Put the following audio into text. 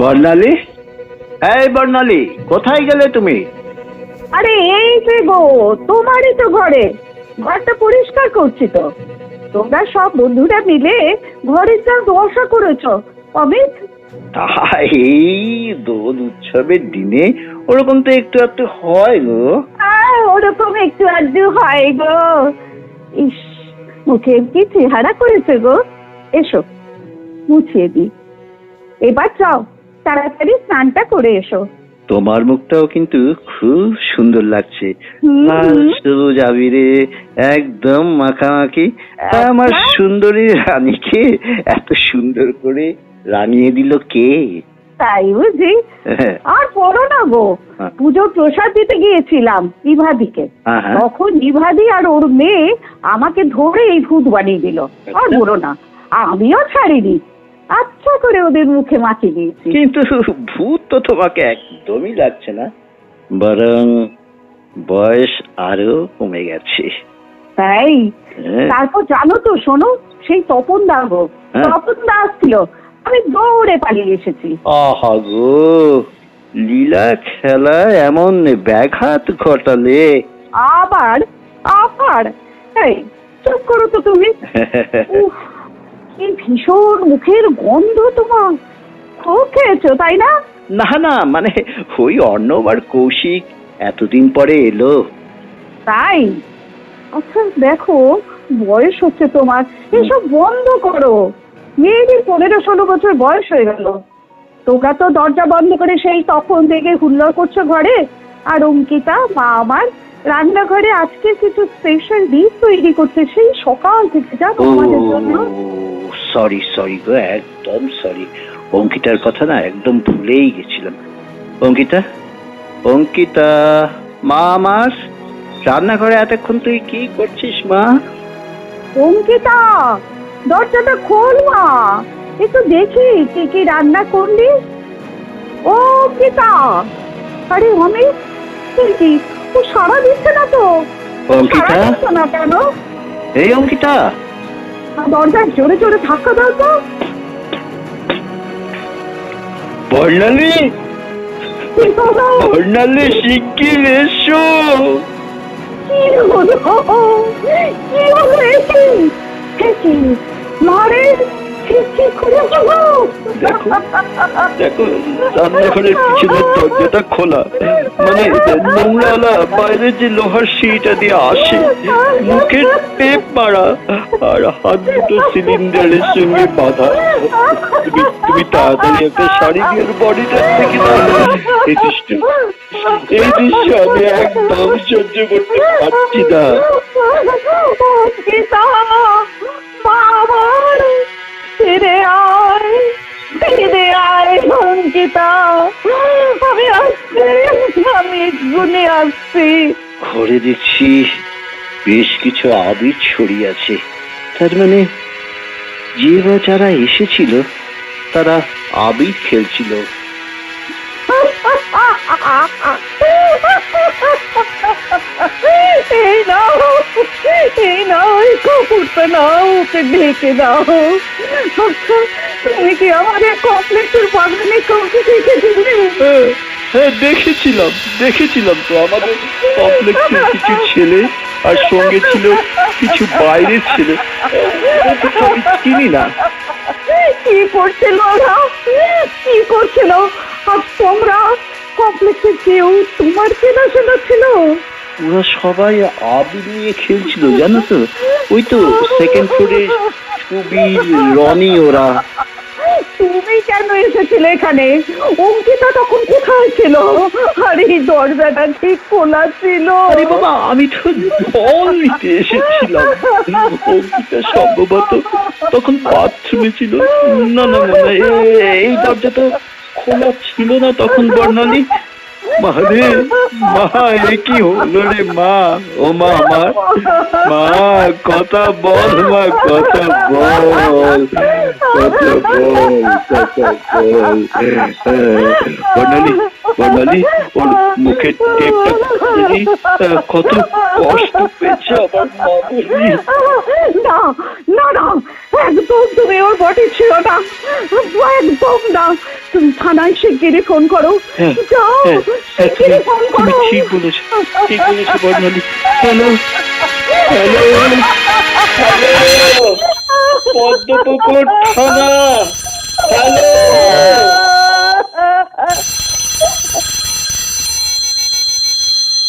বর্ণালী? এই বর্ণালী কোথায় গেলে তুমি? আরে এই যে গো তোমারই তো ঘরে। ঘরটা পরিষ্কার করছি তো। তোমরা সব বন্ধুরা মিলে ঘরের যা দশা করেছ অমিত। তাই দোল উৎসবের দিনে ওরকম তো একটু একটু হয় গো। ওরকম একটু আধটু হয় গো। ইস মুখে কি চেহারা করেছে গো? এসো মুছিয়ে দি এবার যাও। তাড়াতাড়ি স্নানটা করে এসো। তোমার মুখটাও কিন্তু খুব সুন্দর লাগছে। লাল সবুজ আবিরে একদম মাখামাখি। আমার আচ্ছা। সুন্দরী রানীকে এত সুন্দর করে রানিয়ে দিল কে? তাই বুঝি? হ্যাঁ, আর পড়ো না গো। হ্যাঁ। পুজোর প্রসাদ দিতে গিয়েছিলাম বিভাদিকে হ্যাঁ। তখন বিভাদি আর ওর মেয়ে আমাকে ধরে এই ভূত বানিয়ে দিল। আর আচ্ছা। বলো না আমিও ছাড়িনি। আচ্ছা করে ওদের মুখে মাখিয়ে দিয়েছি। কিন্তু ভূত তো তোমাকে একদমই লাগছে না। বরং বয়স আরও কমে গেছে। তাই? হ্যাঁ, তারপর জানো তো শোনো সেই তপন দা গো হ্যাঁ। তপন দা আসছিল। আমি দৌড়ে পালিয়ে এসেছি। আহা গো লীলা খেলা এমন ব্যাঘাত ঘটালে। আবার আবার? এই চুপ করো তো তুমি। উফ, কি ভীষণ মুখের গন্ধ তোমার। খুব খেয়েছো তাই না? না না মানে ওই অর্ণব আর কৌশিক এতদিন পরে এলো। তাই? আচ্ছা দেখো বয়স হচ্ছে তোমার। এসব বন্ধ করো। মেয়েদের পনেরো ষোলো বছর বয়স হয়ে গেল। তোমরা তো দরজা বন্ধ করে সেই তখন থেকে হুল্লোড় করছ ঘরে। আর অঙ্কিতা মা আমার রান্নাঘরে আজকে কিছু স্পেশাল ডিশ তৈরি করছে সেই সকাল থেকে ও আমাদের জন্য। সরি সরি গো একদম সরি অঙ্কিতার কথা না একদম ভুলেই গেছিলাম। অঙ্কিতা? অঙ্কিতা মা আমার রান্নাঘরে এতক্ষণ তুই কি করছিস মা? অঙ্কিতা দরজাটা খোল মা। একটু দেখি কি কি রান্না করলি। ও অঙ্কিতা আরে অমিত তুই কি? ও সারা দিচ্ছে না তো? অঙ্কিতা? না কেন? এই অঙ্কিতা দরজা জোরে জোরে ধাক্কা দাও তো। বর্ণালী? বর্ণালী শিগগির এসো। কি হলো? কি হলো? এসে দেখো, দেখো রান্নাঘরের পিছনের দরজাটা খোলা। মানে নোংরালা বাইরে যে লোহার সিঁড়িটা দিয়ে আসে মুখের টেপ মারা আর হাত দুটো সিলিন্ডারের সঙ্গে বাঁধা। তুমি তুমি তাড়াতাড়ি একটা শাড়ি দিয়ে বডিটা থেকে এই দৃশ্য এই দৃশ্য আমি একদম সহ্য করতে পারছি না। অঙ্কিতা আমি আসছি আমি এক্ষুনি আসছি। ঘরে দেখছি বেশ কিছু আবির ছড়িয়ে আছে। তার মানে যে বা যারা এসেছিল তারা আবির খেলছিল। এই নাও এই নাও এই কাপড়টা নাও ওকে ঢেকে দাও। তুমি কি আমাদের কমপ্লেক্সের বাগানে কাউকে দেখেছিলে হ্যাঁ দেখেছিলাম দেখেছিলাম তো। আমাদের কমপ্লেক্সের কিছু ছেলে আর সঙ্গে ছিল কিছু বাইরের ছেলে। চিনি না। কি করছিল ওরা কি করছিল আর তোমরা কমপ্লেক্সে কেউ তোমার চেনাশোনা ছিল? ওরা সবাই আবির নিয়ে খেলছিল জানো তো? ওই তো সেকেন্ড ফ্লোরে সুবীর রনি ওরা। তুমি কেন এসেছিলে এখানে? অঙ্কিতা তখন কোথায় ছিল? আরে দরজাটা ঠিক খোলা ছিল। আরে বাবা আমি তো জল নিতে এসেছিলাম। অঙ্কিতা সম্ভবত তখন বাথরুমে ছিল। না না না এই দরজা তো খোলা ছিল না তখন বর্ণালী। মা রে মা কি হলো রে মা? ও মা আমার মা, কথা বল, মা, কথা বল কথা বল কথা বল। বর্ণালী বর্ণালী, ওর মুখের টেপটা কত কষ্ট পেয়েছে না না না, একদম তুমি ওর ছিল না। একদম না তুমি থানায় শিগগিরি ফোন করো। হ্যাঁ, যাও হ্যাঁ, হ্যাঁ, তুমি শিগগিরই ফোন করো। ঠিক বলেছ ঠিক বলেছ Barnali. Hello hello hello. Padmapukur থানা। হ্যালো।